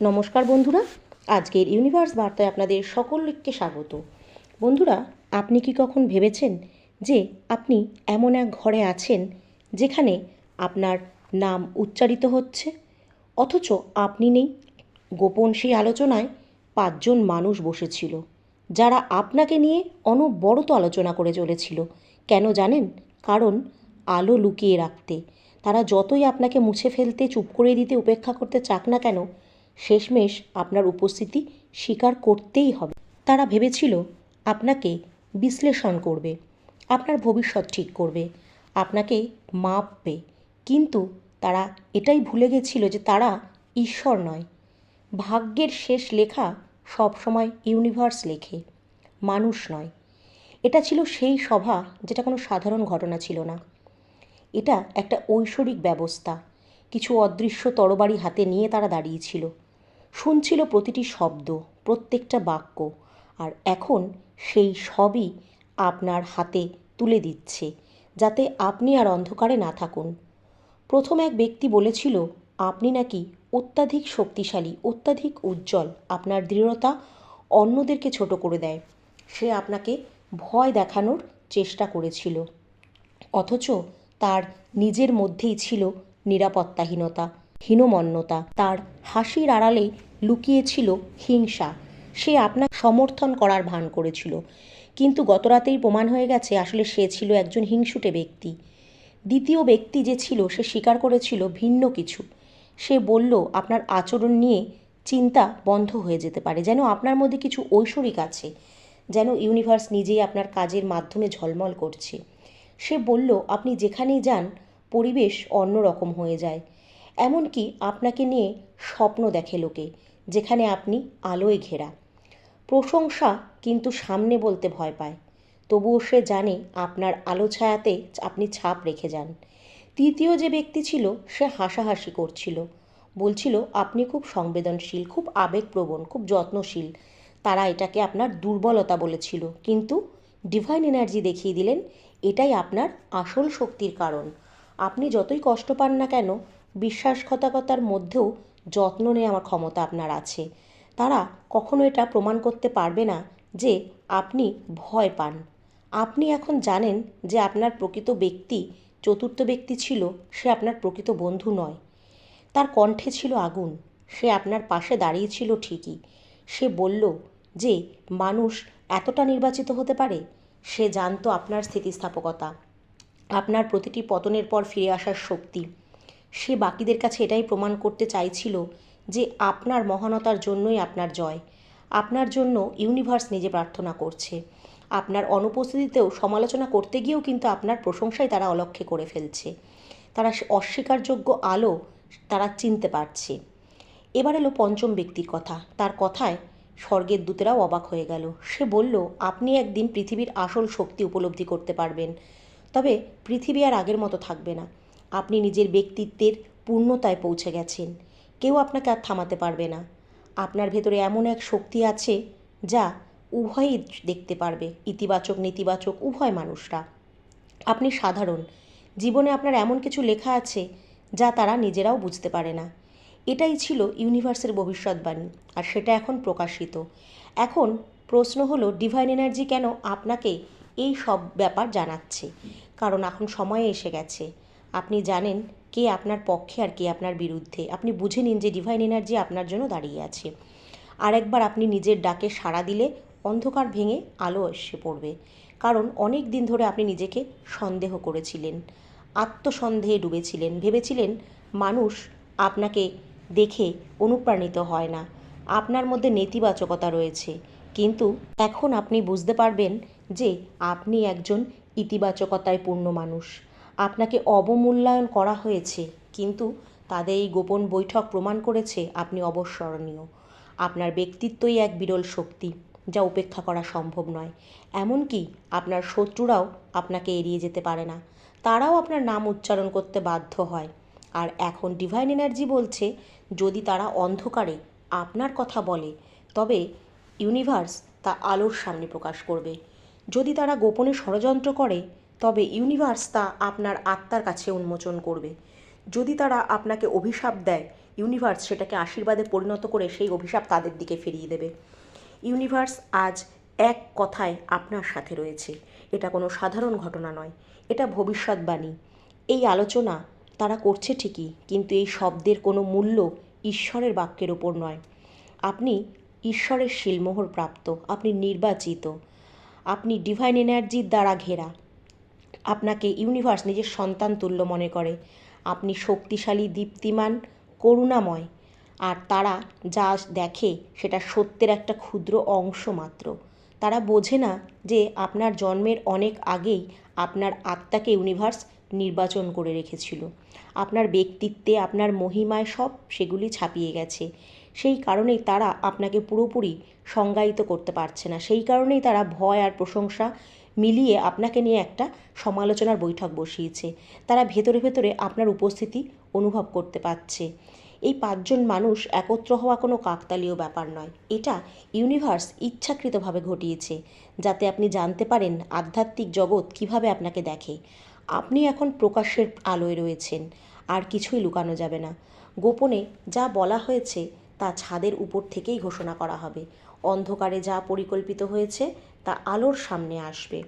নমস্কার বন্ধুরা, আজকের ইউনিভার্স বার্তায় আপনাদের সকলকে স্বাগত। বন্ধুরা, আপনি কি কখন ভেবেছেন যে আপনি এমন এক ঘরে আছেন যেখানে আপনার নাম উচ্চারিত হচ্ছে? অথচ আপনি নেই। গোপন সেই আলোচনায় পাঁচজন মানুষ বসেছিল, যারা আপনাকে নিয়ে অনবরত আলোচনা করে চলেছিল। কেন জানেন? কারণ আলো লুকিয়ে রাখতে। তারা যতই আপনাকে মুছে ফেলতে, চুপ করে দিতে, উপেক্ষা করতে চাক না কেন শেষমেশ আপনার উপস্থিতি স্বীকার করতেই হবে। তারা ভেবেছিল আপনাকে বিশ্লেষণ করবে, আপনার ভবিষ্যৎ ঠিক করবে, আপনাকে মাপবে। কিন্তু তারা এটাই ভুলে গেছিল যে তারা ঈশ্বর নয়। ভাগ্যের শেষ লেখা সবসময় ইউনিভার্স লেখে, মানুষ নয়। এটা ছিল সেই সভা যেটা কোনো সাধারণ ঘটনা ছিল না। এটা একটা ঐশ্বরিক ব্যবস্থা, কিছু অদৃশ্য তরবারি হাতে নিয়ে তারা দাঁড়িয়েছিল। শুনছিল প্রতিটি শব্দ, প্রত্যেকটা বাক্য, আর এখন সেই সবই আপনার হাতে তুলে দিচ্ছে, যাতে আপনি আর অন্ধকারে না থাকুন। প্রথম এক ব্যক্তি বলেছিল, আপনি নাকি অত্যাধিক শক্তিশালী, অত্যাধিক উজ্জ্বল, আপনার দৃঢ়তা অন্যদেরকে ছোট করে দেয়। সে আপনাকে ভয় দেখানোর চেষ্টা করেছিল। অথচ তার নিজের মধ্যেই ছিল নিরাপত্তাহীনতা, হীনমন্যতা। তার হাসির আড়ালে লুকিয়েছিল হিংসা। সে আপনার সমর্থন করার ভান করেছিল। কিন্তু গতরাতেই প্রমাণ হয়ে গেছে, আসলে সে ছিল একজন হিংসুটে ব্যক্তি। দ্বিতীয় ব্যক্তি যে ছিল, সে স্বীকার করেছিল ভিন্ন কিছু। সে বলল, আপনার আচরণ নিয়ে চিন্তা বন্ধ হয়ে যেতে পারে। যেন আপনার মধ্যে কিছু ঐশ্বরিক আছে। যেন ইউনিভার্স নিজেই আপনার কাজের মাধ্যমে ঝলমল করছে। সে বলল, আপনি যেখানেই যান, পরিবেশ অন্যরকম হয়ে যায়। এমনকি আপনাকে নিয়ে স্বপ্ন দেখে লোকে, যেখানে আপনি আলোয় ঘেরা। প্রশংসা কিন্তু সামনে বলতে ভয় পায়। তবুও সে জানে আপনার আলো ছায়াতে আপনি ছাপ রেখে যান। তৃতীয় যে ব্যক্তি ছিল, সে হাসাহাসি করছিল। বলছিল, আপনি খুব সংবেদনশীল, খুব আবেগপ্রবণ, খুব যত্নশীল। তারা এটাকে আপনার দুর্বলতা বলেছিল। কিন্তু ডিভাইন এনার্জি দেখিয়ে দিলেন, এটাই আপনার আসল শক্তির কারণ। আপনি যতই কষ্ট পান না কেন বিশ্বাসঘাতকতার মধ্যেও যত্ন নেওয়ার ক্ষমতা আপনার আছে। তারা কখনো এটা প্রমাণ করতে পারবে না যে আপনি ভয় পান। আপনি এখন জানেন যে আপনার প্রকৃত ব্যক্তি, চতুর্থ ব্যক্তি ছিল, সে আপনার প্রকৃত বন্ধু নয়। তার কণ্ঠে ছিল আগুন, সে আপনার পাশে দাঁড়িয়েছিল ঠিকই। সে বলল যে, মানুষ এতটা নির্বাচিত হতে পারে? সে জানতো আপনার স্থিতিস্থাপকতা। আপনার প্রতিটি পতনের পর ফিরে আসার শক্তি। সে বাকিদের কাছে এটাই প্রমাণ করতে চাইছিল যে আপনার মহানতার জন্যই আপনার জয়। আপনার জন্য ইউনিভার্স নিজে প্রার্থনা করছে। আপনার অনুপস্থিতিতেও সমালোচনা করতে গিয়েও কিন্তু আপনার প্রশংসাই তারা অলক্ষ্যে করে ফেলছে। তারা অস্বীকারযোগ্য আলো তারা চিনতে পারছে। এবার এলো পঞ্চম ব্যক্তির কথা। তার কথায় স্বর্গের দূতেরাও অবাক হয়ে গেল। সে বলল, আপনি একদিন পৃথিবীর আসল শক্তি উপলব্ধি করতে পারবেন। তবে পৃথিবী আর আগের মতো থাকবে না। আপনি নিজের ব্যক্তিত্বের পূর্ণতায় পৌঁছে গেছেন। কেউ আপনাকে আর থামাতে পারবে না। আপনার ভেতরে এমন এক শক্তি আছে যা উভয়ই দেখতে পারবে, ইতিবাচক, নেতিবাচক, উভয় মানুষরা। আপনি সাধারণ। জীবনে আপনার এমন কিছু লেখা আছে যা তারা নিজেরাও বুঝতে পারে না। এটাই ছিল ইউনিভার্সের ভবিষ্যৎবাণী, আর সেটা এখন প্রকাশিত। এখন প্রশ্ন হলো, ডিভাইন এনার্জি কেন আপনাকে এই সব ব্যাপার জানাচ্ছে? কারণ এখন সময় এসে গেছে। আপনি জানেন কে আপনার পক্ষে আর কে আপনার বিরুদ্ধে। আপনি বুঝে নিন যে ডিভাইন এনার্জি আপনার জন্য দাঁড়িয়ে আছে। আর একবার আপনি নিজের ডাকে সাড়া দিলে অন্ধকার ভেঙে আলো এসে পড়বে। কারণ অনেক দিন ধরে আপনি নিজেকে সন্দেহ করেছিলেন, আত্মসন্দেহে ডুবেছিলেন। ভেবেছিলেন মানুষ আপনাকে দেখে অনুপ্রাণিত হয় না। আপনার মধ্যে নেতিবাচকতা রয়েছে। কিন্তু এখন আপনি বুঝতে পারবেন যে আপনি একজন ইতিবাচকতায় পূর্ণ মানুষ। আপনাকে অবমূল্যায়ন করা হয়েছে, কিন্তু তাদের এই গোপন বৈঠক প্রমাণ করেছে আপনি অবস্মরণীয়। আপনার ব্যক্তিত্বই এক বিরল শক্তি, যা উপেক্ষা করা সম্ভব নয়। এমনকি আপনার শত্রুরাও আপনাকে এড়িয়ে যেতে পারে না। তারাও আপনার নাম উচ্চারণ করতে বাধ্য হয়। আর এখন ডিভাইন এনার্জি বলছে, যদি তারা অন্ধকারে আপনার কথা বলে, তবে ইউনিভার্স তা আলোর সামনে প্রকাশ করবে। যদি তারা গোপনে ষড়যন্ত্র করে তবে ইউনিভার্স তা আপনার আত্মার কাছে উন্মোচন করবে। যদি তারা আপনাকে অভিশাপ দেয়, ইউনিভার্স সেটাকে আশীর্বাদে পরিণত করে সেই অভিশাপ তাদের দিকে ফিরিয়ে দেবে। ইউনিভার্স আজ এক কথায় আপনার সাথে রয়েছে। এটা কোনো সাধারণ ঘটনা নয়। এটা ভবিষ্যৎবাণী। এই আলোচনা তারা করছে ঠিকই, কিন্তু এই শব্দের কোনো মূল্য ঈশ্বরের বাক্যের ওপর নয়। আপনি ঈশ্বরের শিলমোহর প্রাপ্ত, আপনি নির্বাচিত, আপনি ডিভাইন এনার্জির দ্বারা ঘেরা। আপনাকে ইউনিভার্স নিজের সন্তান তুল্য মনে করে। আপনি শক্তিশালী, দীপ্তিমান, করুণাময়। আর তারা যা দেখে সেটা সত্যের একটা ক্ষুদ্র অংশ মাত্র। তারা বোঝে না যে আপনার জন্মের অনেক আগেই আপনার আত্মাকে ইউনিভার্স নির্বাচন করে রেখেছিল। আপনার ব্যক্তিত্বে, আপনার মহিমায় সব সেগুলি ছাপিয়ে গেছে। সেই কারণেই তারা আপনাকে পুরোপুরি সংজ্ঞায়িত করতে পারছে না। সেই কারণেই তারা ভয় আর প্রশংসা মিলিয়ে আপনাকে নিয়ে একটা সমালোচনার বৈঠক বসিয়েছে। তারা ভেতরে ভেতরে আপনার উপস্থিতি অনুভব করতে পারছে। এই পাঁচজন মানুষ একত্র হওয়া কোনো কাকতালীয় ব্যাপার নয়। এটা ইউনিভার্স ইচ্ছাকৃতভাবে ঘটিয়েছে, যাতে আপনি জানতে পারেন আধ্যাত্মিক জগৎ কীভাবে আপনাকে দেখে। আপনি এখন প্রকাশ্যের আলোয় রয়েছেন, আর কিছুই লুকানো যাবে না। গোপনে যা বলা হয়েছে তা ছাদের উপর থেকেই ঘোষণা করা হবে। অন্ধকারে যা পরিকল্পিত হয়েছে তা আলোর সামনে আসবে।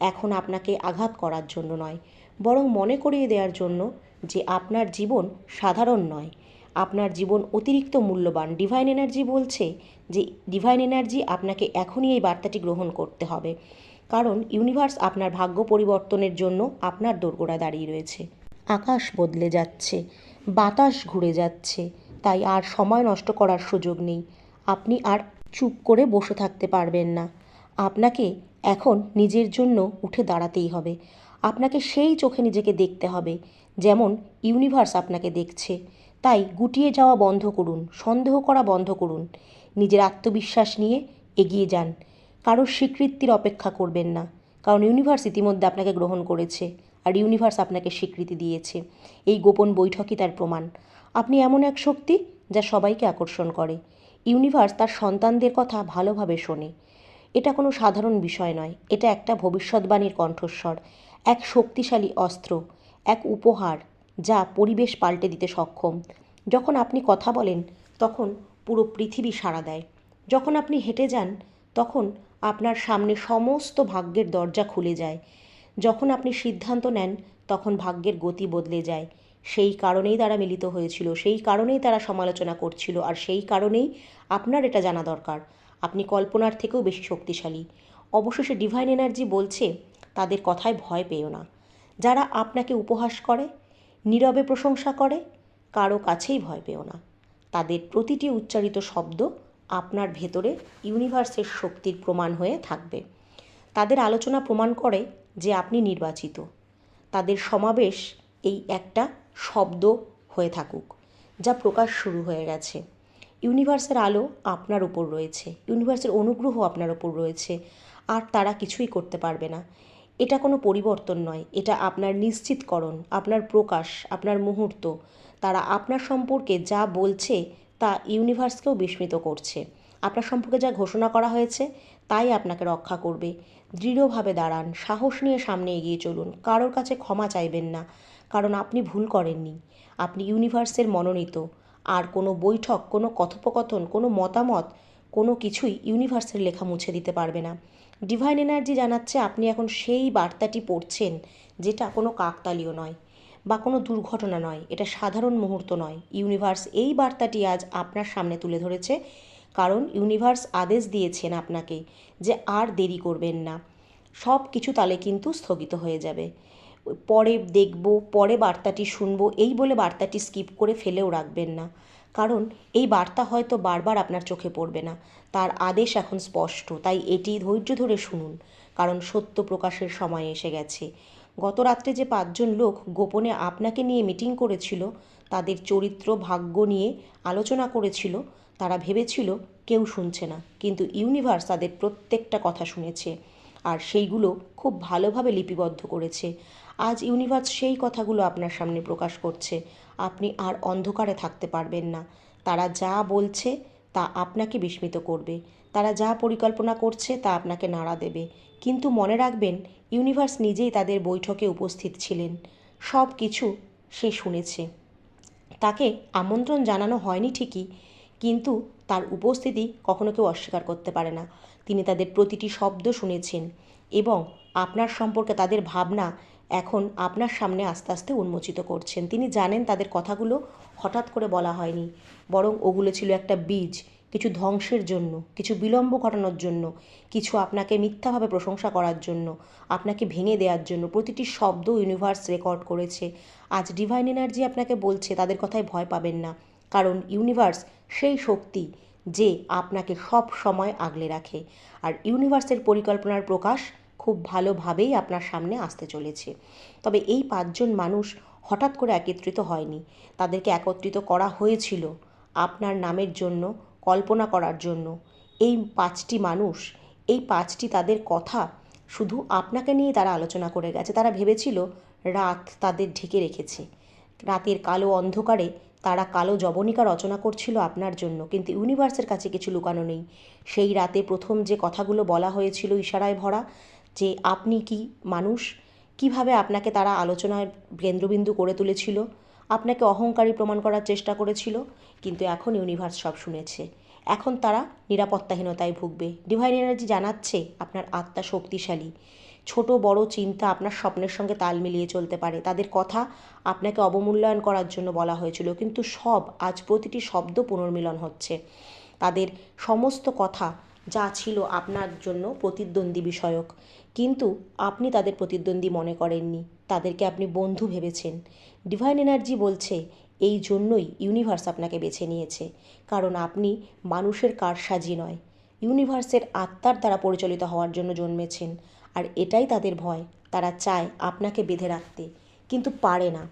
এখন আপনাকে আঘাত করার জন্য নয়, বরং মনে করিয়ে দেওয়ার জন্য যে আপনার জীবন সাধারণ নয়। আপনার জীবন অতিরিক্ত মূল্যবান। ডিভাইন এনার্জি বলছে যে ডিভাইন এনার্জি আপনাকে এখনই এই বার্তাটি গ্রহণ করতে হবে। কারণ ইউনিভার্স আপনার ভাগ্য পরিবর্তনের জন্য আপনার দোরগোড়া দাঁড়িয়ে রয়েছে। আকাশ বদলে যাচ্ছে, বাতাস ঘুরে যাচ্ছে, তাই আর সময় নষ্ট করার সুযোগ নেই। আপনি আর চুপ করে বসে থাকতে পারবেন না। আপনাকে এখন নিজের জন্য উঠে দাঁড়াতেই হবে। আপনাকে সেই চোখে নিজেকে দেখতে হবে, যেমন ইউনিভার্স আপনাকে দেখছে। তাই গুটিয়ে যাওয়া বন্ধ করুন, সন্দেহ করা বন্ধ করুন। নিজের আত্মবিশ্বাস নিয়ে এগিয়ে যান। কারোর স্বীকৃতির অপেক্ষা করবেন না। কারণ ইউনিভার্স ইতিমধ্যে আপনাকে গ্রহণ করেছে আর ইউনিভার্স আপনাকে স্বীকৃতি দিয়েছে। এই গোপন বৈঠকই তার প্রমাণ। আপনি এমন এক শক্তি যা সবাইকে আকর্ষণ করে। ইউনিভার্স তার সন্তানদের কথা ভালোভাবে শোনে। এটা কোনো সাধারণ বিষয় নয়। এটা একটা ভবিষ্যৎবাণীর কণ্ঠস্বর, এক শক্তিশালী অস্ত্র, এক উপহার যা পরিবেশ পাল্টে দিতে সক্ষম। যখন আপনি কথা বলেন, তখন পুরো পৃথিবী সাড়া দেয়। যখন আপনি হেঁটে যান, তখন আপনার সামনে সমস্ত ভাগ্যের দরজা খুলে যায়। যখন আপনি সিদ্ধান্ত নেন, তখন ভাগ্যের গতি বদলে যায়। সেই কারণেই তারা মিলিত হয়েছিল, সেই কারণেই তারা সমালোচনা করছিল, আর সেই কারণেই আপনার এটা জানা দরকার। আপনি কল্পনার থেকেও বেশি শক্তিশালী। অবশেষে ডিভাইন এনার্জি বলছে, তাদের কথায় ভয় পেও না। যারা আপনাকে উপহাস করে, নীরবে প্রশংসা করে, কারও কাছেই ভয় পেও না। তাদের প্রতিটি উচ্চারিত শব্দ আপনার ভেতরে ইউনিভার্সের শক্তির প্রমাণ হয়ে থাকবে। তাদের আলোচনা প্রমাণ করে যে আপনি নির্বাচিত। তাদের সমাবেশ এই একটা শব্দ হয়ে থাকুক, যা প্রকাশ শুরু হয়ে গেছে। ইউনিভার্সের আলো আপনার উপর রয়েছে, ইউনিভার্সের অনুগ্রহ আপনার উপর রয়েছে, আর তারা কিছুই করতে পারবে না। এটা কোনো পরিবর্তন নয়, এটা আপনার নিশ্চিতকরণ, আপনার প্রকাশ, আপনার মুহূর্ত। তারা আপনার সম্পর্কে যা বলছে তা ইউনিভার্সকেও বিস্মিত করছে। আপনার সম্পর্কে যা ঘোষণা করা হয়েছে তাই আপনাকে রক্ষা করবে। দৃঢ়ভাবে দাঁড়ান, সাহস নিয়ে সামনে এগিয়ে চলুন, কারোর কাছে ক্ষমা চাইবেন না, কারণ আপনি ভুল করেননি। আপনি ইউনিভার্সের মনোনীত। আর কোনো বৈঠক, কোনো কথোপকথন, কোনো মতামত, কোনো কিছুই ইউনিভার্সের লেখা মুছে দিতে পারবে না। ডিভাইন এনার্জি জানাচ্ছে আপনি এখন সেই বার্তাটি পড়ছেন যেটা কোনো কাকতালীয় নয় বা কোনো দুর্ঘটনা নয়, এটা সাধারণ মুহূর্ত নয়। ইউনিভার্স এই বার্তাটি আজ আপনার সামনে তুলে ধরেছে, কারণ ইউনিভার্স আদেশ দিয়েছেন আপনাকে যে আর দেরি করবেন না। সব কিছু তালে কিন্তু স্থগিত হয়ে যাবে। পরে দেখব, পরে বার্তাটি শুনব, এই বলে বার্তাটি স্কিপ করে ফেলেও রাখবেন না। কারণ এই বার্তা হয়তো বারবার আপনার চোখে পড়বে না। তার আদেশ এখন স্পষ্ট, তাই এটি ধৈর্য ধরে শুনুন, কারণ সত্য প্রকাশের সময় এসে গেছে। গত রাত্রে যে পাঁচজন লোক গোপনে আপনাকে নিয়ে মিটিং করেছিল, তাদের চরিত্র, ভাগ্য নিয়ে আলোচনা করেছিল, তারা ভেবেছিল কেউ শুনছে না, কিন্তু ইউনিভার্স তাদের প্রত্যেকটা কথা শুনেছে। আর সেইগুলো খুব ভালোভাবে লিপিবদ্ধ করেছে। আজ ইউনিভার্স সেই কথাগুলো আপনার সামনে প্রকাশ করছে। আপনি আর অন্ধকারে থাকতে পারবেন না। তারা যা বলছে, তা আপনাকে বিস্মিত করবে। তারা যা পরিকল্পনা করছে, তা আপনাকে নাড়া দেবে। কিন্তু মনে রাখবেন, ইউনিভার্স নিজেই তাদের বৈঠকে উপস্থিত ছিলেন। সব কিছু সে শুনেছে। তাকে আমন্ত্রণ জানানো হয়নি ঠিকই কিন্তু তার উপস্থিতি কখনো কেউ অস্বীকার করতে পারে না। তিনি তাদের প্রতিটি শব্দ শুনেছেন এবং আপনার সম্পর্কে তাদের ভাবনা এখন আপনার সামনে আস্তে আস্তে উন্মোচিত করছেন। তিনি জানেন তাদের কথাগুলো হঠাৎ করে বলা হয়নি, বরং ওগুলো ছিল একটা বীজ, কিছু ধ্বংসের জন্য, কিছু বিলম্ব ঘটানোর জন্য, কিছু আপনাকে মিথ্যাভাবে প্রশংসা করার জন্য, আপনাকে ভেঙে দেওয়ার জন্য। প্রতিটি শব্দ ইউনিভার্স রেকর্ড করেছে। আজ ডিভাইন এনার্জি আপনাকে বলছে, তাদের কথায় ভয় পাবেন না। কারণ ইউনিভার্স সেই শক্তি যে আপনাকে সব সময় আগলে রাখে। আর ইউনিভার্সের পরিকল্পনার প্রকাশ খুব ভালোভাবেই আপনার সামনে আসতে চলেছে। তবে এই পাঁচজন মানুষ হঠাৎ করে একত্রিত হয়নি। তাদেরকে একত্রিত করা হয়েছিল আপনার নামের জন্য, কল্পনা করার জন্য। এই পাঁচটি মানুষ, এই পাঁচটি তাদের কথা শুধু আপনাকে নিয়ে তারা আলোচনা করে গেছে। তারা ভেবেছিল রাত তাদের ঢেকে রেখেছে। রাতের কালো অন্ধকারে তারা কালো জবনিকা রচনা করছিল আপনার জন্য, কিন্তু ইউনিভার্সের কাছে কিছু লুকানো নেই। সেই রাতে প্রথম যে কথাগুলো বলা হয়েছিল ইশারায় ভরা, যে আপনি কি মানুষ? কীভাবে আপনাকে তারা আলোচনার কেন্দ্রবিন্দু করে তুলেছিল? আপনাকে অহংকারী প্রমাণ করার চেষ্টা করেছিল? কিন্তু এখন ইউনিভার্স সব শুনেছে। এখন তারা নিরাপত্তাহীনতায় ভুগবে। ডিভাইন এনার্জি জানাচ্ছে, আপনার আত্মা শক্তিশালী। ছোট বড় চিন্তা আপনার স্বপ্নের সঙ্গে তাল মিলিয়ে চলতে পারে। তাদের কথা আপনাকে অবমূল্যায়ন করার জন্য বলা হয়েছিল। কিন্তু সব, আজ প্রতিটি শব্দ পুনর্মিলন হচ্ছে। তাদের সমস্ত কথা যা ছিল আপনার জন্য প্রতিদ্বন্দ্বী বিষয়ক। কিন্তু আপনি তাদের প্রতিদ্বন্দ্বী মনে করেননি। তাদেরকে আপনি বন্ধু ভেবেছেন। ডিভাইন এনার্জি বলছে, এই জন্যই ইউনিভার্স আপনাকে বেছে নিয়েছে। কারণ আপনি মানুষের কারসাজি নয়। ইউনিভার্সের আত্মার দ্বারা পরিচালিত হওয়ার জন্য জন্মেছেন। আর এটাই তাদের ভয়। তারা চায় আপনাকে বেঁধে রাখতে, কিন্তু পারে না।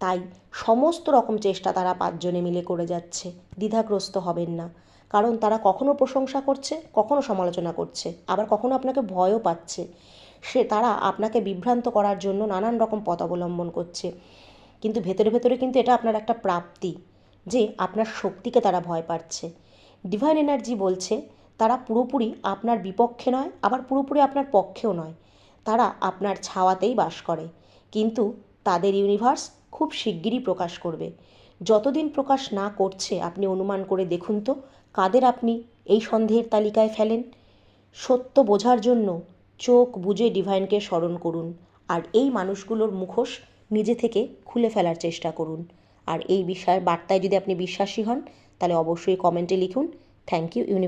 তাই সমস্ত রকম চেষ্টা তারা পাঁচজনে মিলে করে যাচ্ছে। দ্বিধাগ্রস্ত হবেন না। কারণ তারা কখনো প্রশংসা করছে, কখনো সমালোচনা করছে, আবার কখনো আপনাকে ভয়ও পাচ্ছে। সে তারা আপনাকে বিভ্রান্ত করার জন্য নানান রকম পথ অবলম্বন করছে। কিন্তু ভেতরে ভেতরে কিন্তু এটা আপনার একটা প্রাপ্তি, যে আপনার শক্তিকে তারা ভয় পাচ্ছে। ডিভাইন এনার্জি বলছে তারা পুরোপুরি আপনার বিপক্ষে নয়, আবার পুরোপুরি আপনার পক্ষেও নয়। তারা আপনার ছাওয়াতেই বাস করে। কিন্তু তাদের ইউনিভার্স খুব শিগগিরই প্রকাশ করবে। যতদিন প্রকাশ না করছে, আপনি অনুমান করে দেখুন তো, কাদের আপনি এই সন্দেহের তালিকায় ফেলেন? সত্য বোঝার জন্য চোখ বুঝে ডিভাইনকে স্মরণ করুন, আর এই মানুষগুলোর মুখোশ নিজে থেকে খুলে ফেলার চেষ্টা করুন। আর এই বিষয়ের বার্তায় যদি আপনি বিশ্বাসী হন, তাহলে অবশ্যই কমেন্টে লিখুন। Thank you uni